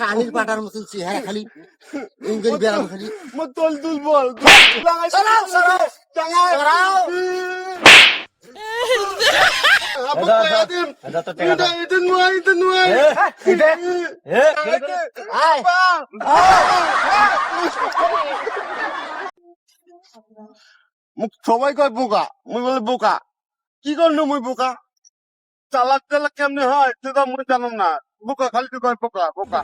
কালির পাটার মতন চেহারা খালি ইংরেজি বেড়াম খালি। মই তল তুল বল সবাই কয় বোকা। মুই বলে বোকা। কি করল মুই বোকা? চালাক চালাক কেমনে হয়? সেটা মুই জানো না। বোকা খালি তো কয় বোকা বোকা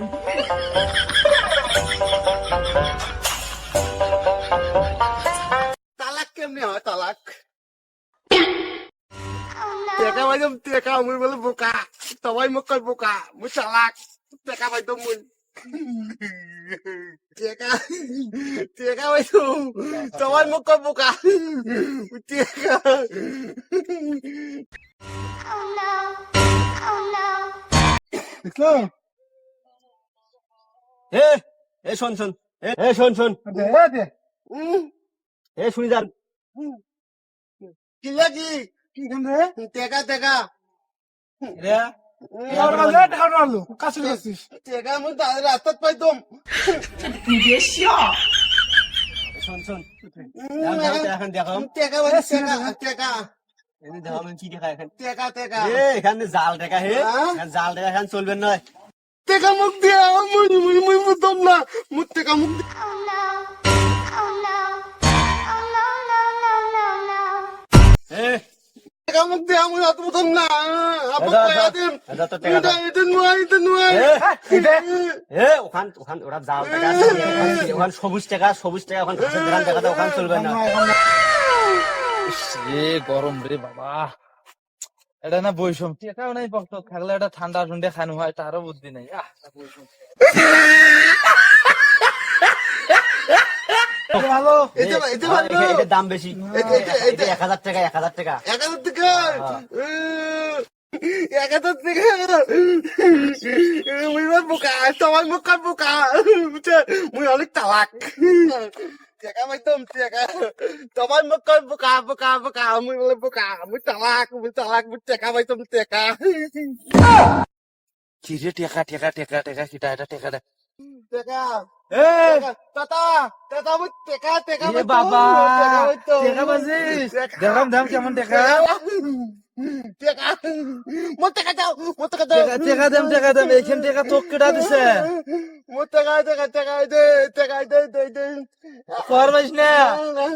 তালাক কেমনে হয় তালাক টেকা পাইতাম টেকা মুই বলে বোকা সবাই মোক কয় বোকা মুই চালাক টেকা মুই সবাই মোক কয় বোকা টেকা Oh no. Oh no. এ, এ, শোন, শোন। এ, এ, শোন, শোন। উম, এ, শুনি যান। কি লাগি কি? কেন রে টেকা টেকা রে, রাস্তাত পাইতাম। শোন, শোন। এখন দেখো। টেকা টেকা টেকা। এখন। টেকা হে হ্যাঁ? জাল এখানে নয় টেকা মুখ দিয়া মুই মুই মুই না টেকা মুখ Oh. Oh. Oh টেকা মুখ দিয়া এটা এটা নয় এটা নয় এ, ওখান ওখান ওরা জাল টাকা ওখান- ওখান সবুজ টাকা সবুজ টাকা ওখান ঘাসের গ্রাম টাকা ওখানে চলবে না এ গরম রে বাবা। এটা না বৈষম টেকাও নাই পক্ত থাকলে এটা ঠান্ডা ঠুন্ডে খানো হয় তারও বুদ্ধি নাই। আহ বৈষম ভালো এটা এটা হ্যাঁ, দাম বেশি। এক হাজার টাকা এক হাজার টাকা। এক হাজার টাকা? এক হাজার টাকা মুই এবার বোকা সবাই মুখ কার বোকা বুঝছে মুই অনেক তালাক টাকা পাইতাম টাকা সবাই মুখ কার বোকা বোকা বোকা মুই বলে বোকা মুই তালাক মুই তালাক মুই টাকা পাইতাম টাকা কি রে টেকা টেকা টেকা টেকা কিটা এটা টেকা দে টাকা এ টাটা টাটা মুই টাকা টাকা এ বাবা টেকা বাজিস দেখাম দাম কেমন টেকা টাকা মোর টাকা দাও মোর টাকা দাও। টেকা টেকা টেকা দাম এইখান টেকা তোক কেটা দিছে? মোর টাকা টাকা টাকা দে টাকা দে দে দে। কর না?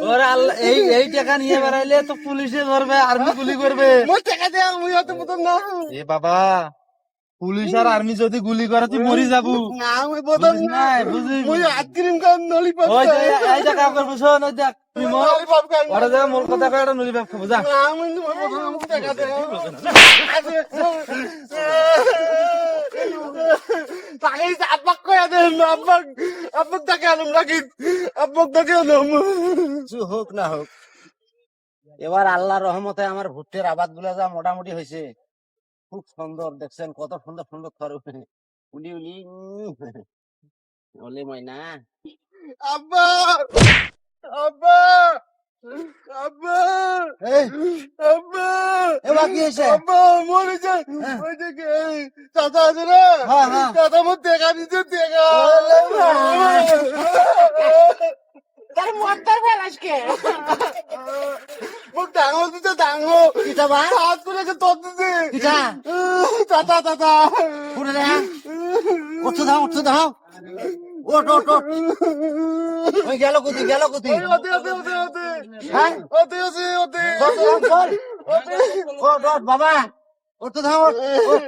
ওর আল্লাহ এই এই টাকা নিয়ে বেড়াইলে তো পুলিশে ধরবে আর্মি গুলি করবে মোর টাকা দে মুই অত মতন না এ বাবা পুলিশ আর আর্মি যদি গুলি করে তুই মরি যাবু। না বুঝিস না। নাই বুঝিস মুই আইসক্রিম খান নলি পাপ ওই যে এই যে কাম করব শোন ওই দেখ তুই মর। নলি পাপ খান মোর কথা কয় একটা নলি বাপ খাব যা। না মুই টাকা দে তাকে আব্বাক কয়া দে আব্বাক আব্বাক তাকে আনম লাগি আব্বাক তাকে আনম। কিছু হোক না হোক। এবার আল্লাহ রহমতে আমার ভুট্টের আবাদগুলা যা মোটামুটি হয়েছে। খুব সুন্দর দেখছেন কত সুন্দর সুন্দর থর উলি উলি। ওলে ময়না। আব্বা! আব্বা! আব্বা! আব্বা! এবার কি হয়েছে? আব্বা মরে যায় ওই দেখে চাচা আছে না? হ্যাঁ, হ্যাঁ। চাচা মোর দেখা দিচ্ছে দেখা। তার মোক ডাঙর দিতে ডাঙর কিটা বা? হাত করে তোর দিতে কিটা চাচা চাচা। পুরে রে উঠতে দাও উঠতে দাও ওট ওট ওট ওই গেল কুতি গেল কুতি ওতে ওতে ওতে ওতে হ্যাঁ? ওতে ওতে ওতে চল, চল, চল। ওট ওট বাবা। দাও ওট ওট,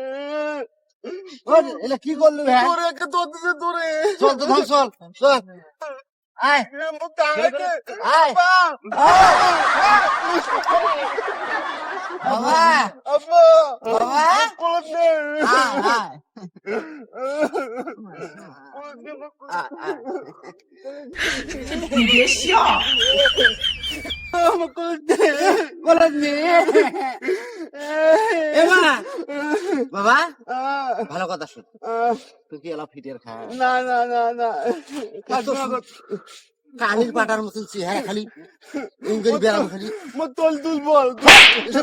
ওট কি করলি হ্যাঁ? তোরে একটা তোর দিতে তোরে চল তো ধাম চল। চল আয় মোক ডাঙর আয় আব্বা বাবা আব্বা বাবা কোলত নে আয় আয় কোলত নে মোক আয়, আয়। মোক কোলত নে বলেন নি এমা বাবা ভালো কথা শুন। তুই কি এলা ফিটের খা না না না না। কালির পাটার মতন চেহারা খালি ইংরেজি ব্যায়াম খালি। মোক তল তুল বল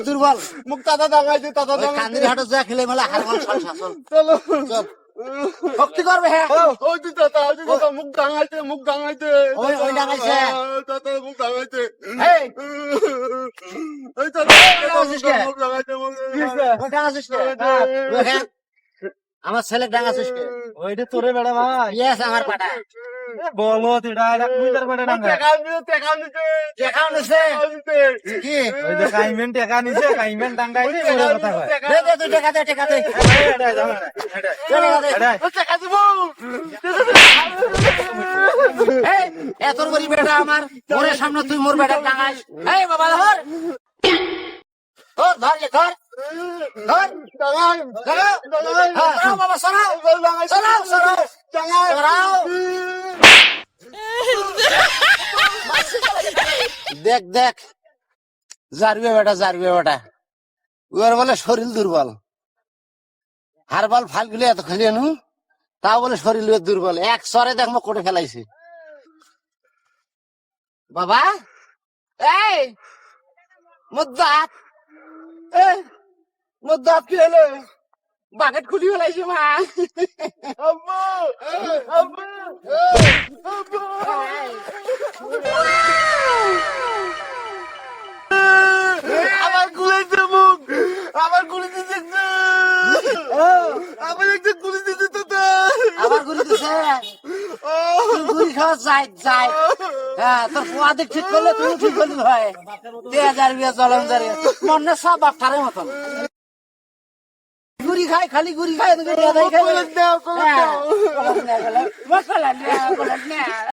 দুর্বল? মোক দাদা দাঙাইছে দাদা ওই দাঙাইছে। কান্দির হাটে যা খেলে মেলা হারমাল চল। চল করবে হ্যাঁ। ওই তুই দাদা ওই তুই দাদা মুখ ডাঙাইতে মুখ ডাঙাইতে ওই- ওই ডাঙাইছে? দাদা মুখ ডাঙাইতে এই। ওই দাদা? মুখ ডাঙাইতে মুখ ওই ডাঙাছিস কে? হ্যাঁ, ওই হ্যাঁ। আমার ছেলে ডাঙাছিস কে ওইটা তোরে বেড়া ভাই ইয়েস আমার পাটা এ বলো এটা এটা কুইটার বেড়া ডাঙ্গা টেকা নিতে টেকা নিতে দেখাও নিছে কি ওই যে কাইমেন টেকা নিছে কাইমেন ডাঙ্গাইছে ওরে কথা কয় দে দে তুই টাকা দে টাকা দে এটা যাও না এটা টাকা দে এটা টেকা দিব এই এত বড় বেটা আমার মোরের সামনে তুই মোর বেটা টাঙাস এই বাবা ধর ধর ধর দেখ দেখ। জারবে বেটা জারবে বেটা। উয়ার বলে শরীর দুর্বল। হারবাল ফালগুলো এত খেলিয়ে নু তাও বলে শরীর দুর্বল। এক সরে দেখ মো কোটে ফেলাইছে। বাবা এই এই, মোর দাঁত কি হলো বাকেট খুলি ফেলাইছে মা। আমার গুলিতে মুখ! আমার গুলিতে দেখছে আমার একটা গুলি দিতে তো আবার গুলি দিছে। গুলি খাওয়া যাই যাই হ্যাঁ তোর ঠিক করলে তুই ঠিক করলি ভাই দুই হাজার বিয়ে চলন জারি মনে সব বাচ্চারের মতন। গুড়ি খায় খালি গুড়ি খাই।